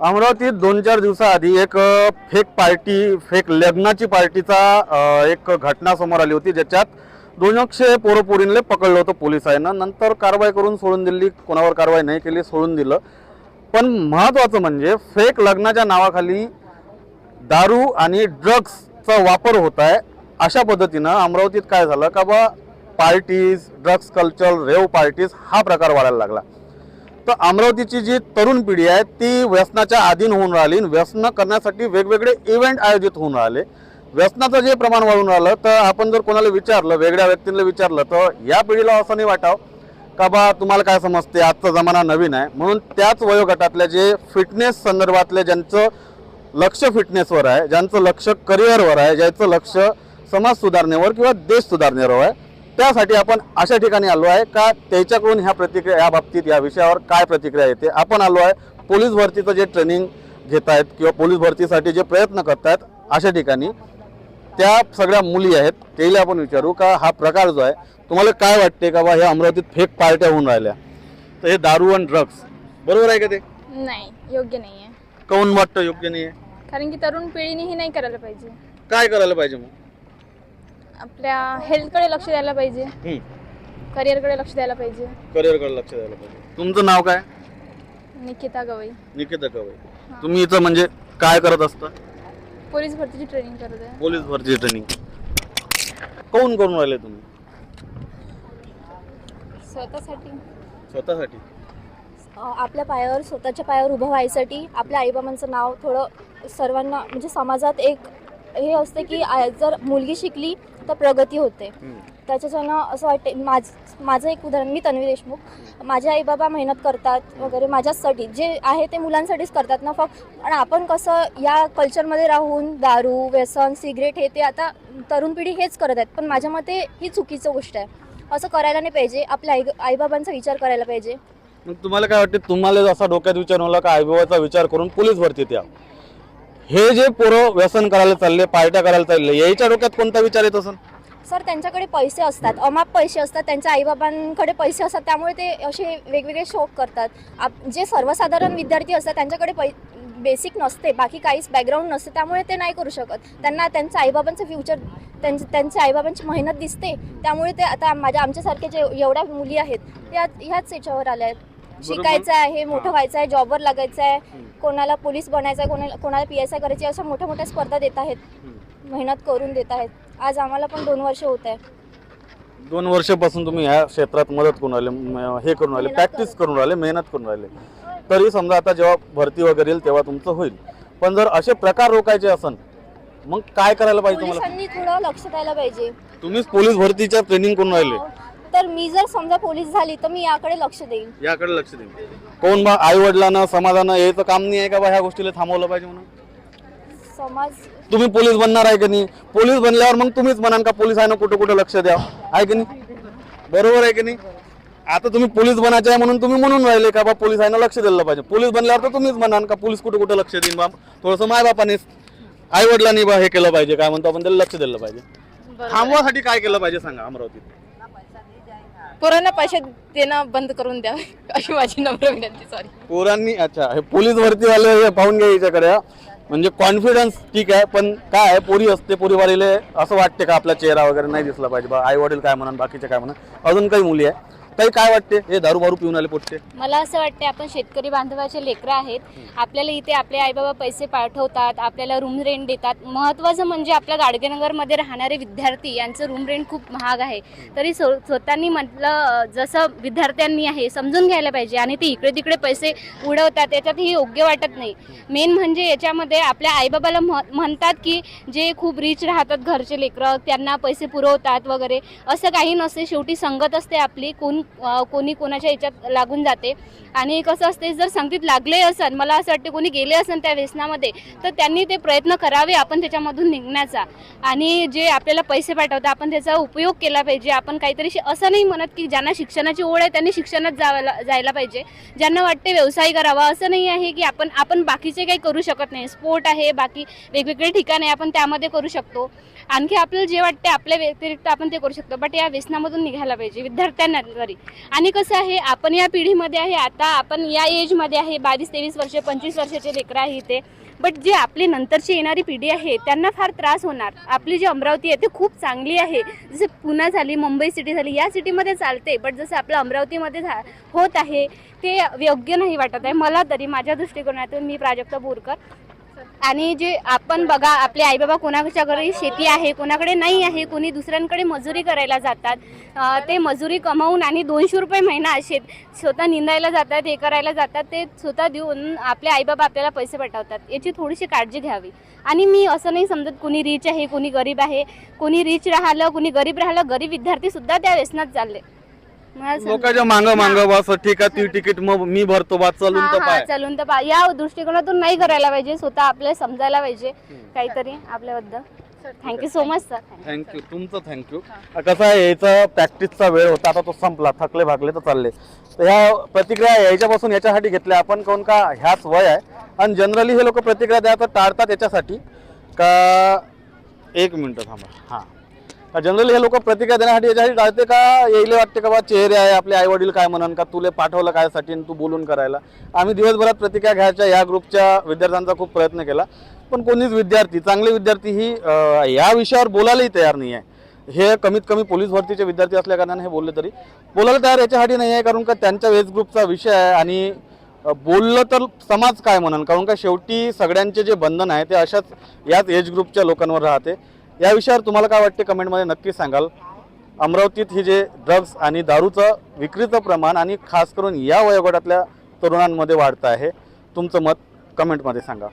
अमरावतीत दोन चार दिवसाआधी एक फेक पार्टी फेक लग्नाची पार्टीचा एक घटना समोर आली होती ज्याच्यात दोनशे पोरपोरींले पकडलं होतं पोलिसांना. नंतर कारवाई करून सोडून दिली कोणावर कारवाई नाही केली सोडून दिलं. पण महत्त्वाचं म्हणजे फेक लग्नाच्या नावाखाली दारू आणि ड्रग्सचा वापर होत आहे अशा पद्धतीनं अमरावतीत काय झालं का बा parties drugs culture rave parties हा प्रकार वाढायला लागला. तर अमरावतीची जी तरुण पिढी आहे ती व्यसनाच्या अधीन होऊन राहिली. व्यसन करण्यासाठी वेगवेगळे इव्हेंट आयोजित होऊन राहिले. व्यसनाचं जे प्रमाण वाढून राहिलं तर आपण जर कोणाला विचारलं वेगळ्या व्यक्तींना विचारलं तर या पिढीला असं नाही वाटावं का बा तुम्हाला काय समजते आजचा जमाना नवीन आहे. म्हणून त्याच वयोगटातल्या जे फिटनेस संदर्भातले ज्यांचं लक्ष फिटनेसवर आहे ज्यांचं लक्ष करिअरवर आहे ज्यांचं लक्ष समाज सुधारणेवर किंवा देश सुधारणेवर आहे त्यासाठी आपण अशा ठिकाणी आलो आहे का त्याच्याकडून ह्या प्रतिक्रिया या बाबतीत या विषयावर काय प्रतिक्रिया येते? आपण आलो आहे पोलीस भरतीचं जे ट्रेनिंग घेत आहेत किंवा पोलीस भरतीसाठी जे प्रयत्न करत आहेत अशा ठिकाणी. त्या सगळ्या मुली आहेत त्याला आपण विचारू का हा प्रकार जो आहे तुम्हाला काय वाटते का बा हे अमरावतीत फेक पार्ट्या होऊन राहिल्या? तर हे दारू आणि ड्रग्स बरोबर आहे का ते? नाही योग्य नाही आहे काऊन वाटतं योग्य नाही आहे कारण की तरुण पिढीने हे नाही करायला पाहिजे. काय करायला पाहिजे मग? आपल्या हेल्थकडे लक्ष द्यायला पाहिजे. करिअरकडे लक्ष द्यायला पाहिजे. करिअरकडे लक्ष द्यायला पाहिजे. तुमचं नाव काय? निकिता गवई. निकिता कवय तुम्ही इथं म्हणजे काय करत असता? पोलीस भरतीची ट्रेनिंग करत आहे. पोलीस भरती ट्रेनिंग काऊन करून राहिले तुम्ही? स्वतःसाठी. स्वतःसाठी. आपल्या पायावर स्वतःच्या पायावर उभं व्हायसाठी आपल्या आईबाबांचं नाव थोडं सर्वांना म्हणजे समाजात एक हे असते की जर मुलगी शिकली तर प्रगती होते. त्याच्याच्यानं असं वाटते माझ माझं एक उदाहरण मी तन्वी देशमुख. माझे आई बाबा मेहनत करतात वगैरे माझ्यासाठी जे आहे ते मुलांसाठीच करतात ना फक्त. आणि आपण कसं या कल्चरमध्ये राहून दारू व्यसन सिगरेट हे ते आता तरुण पिढी हेच करत आहेत. पण माझ्या मते ही चुकीचं गोष्ट आहे. असं करायला नाही पाहिजे. आपल्या आई आईबाबांचा विचार करायला पाहिजे. मग तुम्हाला काय वाटते तुम्हाला असा डोक्यात विचार होला का आईबाबाचा विचार करून पोलीस भरतीत या? हे जे पोरं व्यसन करायला चालले पार्ट्या करायला चालले याच्या डोक्यात कोणता विचार येत असेल सर त्यांच्याकडे पैसे असतात. अमाप पैसे असतात. त्यांच्या आईबाबांकडे पैसे असतात. त्यामुळे ते असे वेगवेगळे शौक करतात. आप जे सर्वसाधारण विद्यार्थी असतात त्यांच्याकडे पै बेसिक नसते. बाकी काहीच बॅकग्राऊंड नसते. त्यामुळे ते नाही करू शकत. त्यांना त्यांच्या आईबाबांचं फ्युचर त्यांच्या त्यांच्या आईबाबांची मेहनत दिसते. त्यामुळे ते आता माझ्या आमच्यासारखे जे एवढ्या मुली आहेत त्या ह्याच याच्यावर आल्या आहेत. शिकायचं आहे मोठं व्हायचं आहे जॉबवर लागायचं आहे कोणाला पोलीस बनायचं आहे कोणाला कोणाला पी एस आय करायची अशा मोठ्या मोठ्या स्पर्धा देत आहेत. मेहनत करून देत आहेत. आज आम्हाला पण दोन वर्ष होत आहे. दोन वर्षापासून तुम्ही ह्या क्षेत्रात मदत करून राहिले म- हे करून राहिले प्रॅक्टिस. करून. राहिले मेहनत करून राहिले. तरी समजा आता जेव्हा भरती वगैरे येईल तेव्हा तुमचं होईल. पण जर असे प्रकार रोखायचे असन मग काय करायला पाहिजे तुम्हाला? पोलिसांनी थोडं लक्ष द्यायला पाहिजे. तुम्हीच पोलीस भरतीच्या ट्रेनिंग करून राहिले. तर मी जर समजा पोलीस झाली तर मी याकडे लक्ष देईन. याकडे लक्ष देईल कोण बा आई वडिलांना समाजानं याचं काम नाही आहे का बा ह्या गोष्टीला थांबवलं पाहिजे म्हणून? समाज तुम्ही पोलीस बनणार आहे की नाही? पोलीस बनल्यावर मग तुम्हीच म्हणाल का पोलिसांना कुठं कुठं लक्ष द्या? आहे की नाही? बरोबर आहे की नाही? आता तुम्ही पोलीस बनायचे आहे म्हणून तुम्ही म्हणून राहिले का बा पोलिसांना लक्ष दिलं पाहिजे? पोलीस बनल्यावर तर तुम्हीच म्हणाल का पोलीस कुठं कुठं लक्ष देईन बा? थोडंसं मायबापानेच आई वडिलांनी बा हे केलं पाहिजे काय म्हणतो आपण त्याला लक्ष दिलं पाहिजे. थांबवासाठी काय केलं पाहिजे सांगा अमरावतीत? पोरांना पैसे देणं बंद करून द्या. अशी माझी नम्र विनंती सॉरी पोरांनी अच्छा हे पोलीस भरतीवाले हे पाहून घ्या याच्याकडे म्हणजे कॉन्फिडन्स ठीक आहे पण काय आहे पोरी असते पोरीवालीले असं वाटते का आपला चेहरा वगैरे नाही दिसला पाहिजे. बा आई वडील काय म्हणा बाकीचे काय म्हणा. अजून काही मुली आहे? काही काय वाटते? हे दारू बारू पिऊन आले पोटते मला असं वाटते आपण शेतकरी बांधवाचे लेकरं आहेत. आपल्याला इथे आपले आईबाबा पैसे पाठवतात आपल्याला रूम रेंट देतात. महत्त्वाचं म्हणजे आपल्या गाडगेनगरमध्ये राहणारे विद्यार्थी यांचं रूम रेंट खूप महाग आहे. तरी स्व स्वतःनी म्हटलं जसं विद्यार्थ्यांनी आहे समजून घ्यायला पाहिजे. आणि ते इकडे तिकडे पैसे उडवतात याच्यात हे योग्य वाटत नाही. मेन म्हणजे याच्यामध्ये आपल्या आईबाबाला म्ह म्हणतात की जे खूप रिच राहतात घरचे लेकरं त्यांना पैसे पुरवतात वगैरे. असं काही नसते. शेवटी संगत असते आपली. कोण कोणी कोणाच्या याच्यात लागून जाते. आणि कसं असते जर संगीत लागले असन मला असं वाटते कोणी गेले असन त्या व्यसनामध्ये तर त्यांनी ते प्रयत्न करावे आपण त्याच्यामधून निघण्याचा. आणि जे आपल्याला पैसे पाठवतात आपण त्याचा उपयोग केला पाहिजे. आपण काहीतरी असं नाही म्हणत की ज्यांना शिक्षणाची ओढ आहे त्यांनी शिक्षणात जायला जायला पाहिजे. ज्यांना वाटते व्यवसाय करावा असं नाही आहे की आपण आपण बाकीचे काही करू शकत नाही. स्पोर्ट आहे बाकी वेगवेगळे ठिकाण आहे आपण त्यामध्ये करू शकतो. आणखी आपल्याला जे वाटते आपल्या व्यतिरिक्त आपण ते करू शकतो. बट या व्यसनामधून निघायला पाहिजे विद्यार्थ्यांना तरी आणि कसं आहे आपण या पिढीमध्ये आहे आता आपण या एजमध्ये आहे बावीस तेवीस वर्ष पंचवीस वर्षाचे लेकरं आहे इथे. बट जे आपली नंतरची येणारी पिढी आहे त्यांना फार त्रास होणार. आपली जी अमरावती आहे ती खूप चांगली आहे. जसे पुणे झाली मुंबई सिटी झाली या सिटीमध्ये चालते बट जसं आपलं अमरावतीमध्ये झा होत आहे ते योग्य नाही वाटत आहे मला तरी माझ्या दृष्टिकोनातून मी प्राजक्ता बोरकर आणि जे आपण बघा आपले आईबाबा कोणाच्या घरी शेती आहे कोणाकडे नाही आहे कोणी दुसऱ्यांकडे मजुरी करायला जातात ते मजुरी कमावून आणि दोनशे रुपये महिना शेत स्वतः निंदायला जातात हे करायला जातात ते स्वतः देऊन आपले आईबाबा आपल्याला पैसे पाठवतात. याची थोडीशी काळजी घ्यावी. आणि मी असं नाही समजत कोणी रिच आहे कोणी गरीब आहे. कोणी रिच राहिलं कोणी गरीब राहिलं गरीब विद्यार्थीसुद्धा त्या व्यसनात चालले. मला समजत- लोकांच्या मांग मांग बस ठीक आहे ती तिकीट मग मी भरतो बा चलून तर हा, पाय. चालून तर पा- या दृष्टिकोनातून नाही करायला पाहिजे स्वतः आपल्याला समजायला पाहिजे काहीतरी आपल्याबद्दल. Thank you so much sir thank you तुमचं थँक्यू कसं आहे याचा प्रॅक्टिसचा वेळ होता आता तो संपला. थकले भागले तर चालले. तर ह्या प्रतिक्रिया याच्यापासून याच्यासाठी घेतल्या. आपण कोण का ह्याच वय आहे. आणि जनरली हे लोक प्रतिक्रिया द्यायचं टाळतात याच्यासाठी. का एक मिनटं थांबा. हां. जनरली हे लोक प्रतिक्रिया देण्यासाठी याच्यासाठी टाळते का? येईल वाटते का बा? चेहरे आहे आपले आई वडील काय म्हणन का? तुले पाठवलं कायसाठी आणि तू बोलून करायला. आम्ही दिवसभरात प्रतिक्रिया घ्यायच्या या ग्रुपच्या विद्यार्थ्यांचा खूप प्रयत्न केला. पण कोणीच विद्यार्थी चांगले विद्यार्थी ही या विषयावर बोलायलाही तयार नाही आहे. हे कमीत कमी पोलीस भरतीचे विद्यार्थी असल्या कारणाने हे बोलले तरी. बोलायला तयार याच्यासाठी नाही आहे कारण का त्यांच्या एज ग्रुपचा विषय आहे आणि बोललं तर समाज काय म्हणन? कारण का शेवटी सगळ्यांचे जे बंधन आहे ते अशाच याच एज ग्रुपच्या लोकांवर राहते. या विषयावर तुम्हाला काय वाटते कमेंटमध्ये नक्की सांगाल. अमरावतीत ही जे ड्रग्ज आणि दारूचं विक्रीचं प्रमाण आणि खास करून या वयोगटातल्या तरुणांमध्ये वाढतं आहे. तुमचं मत कमेंटमध्ये सांगा.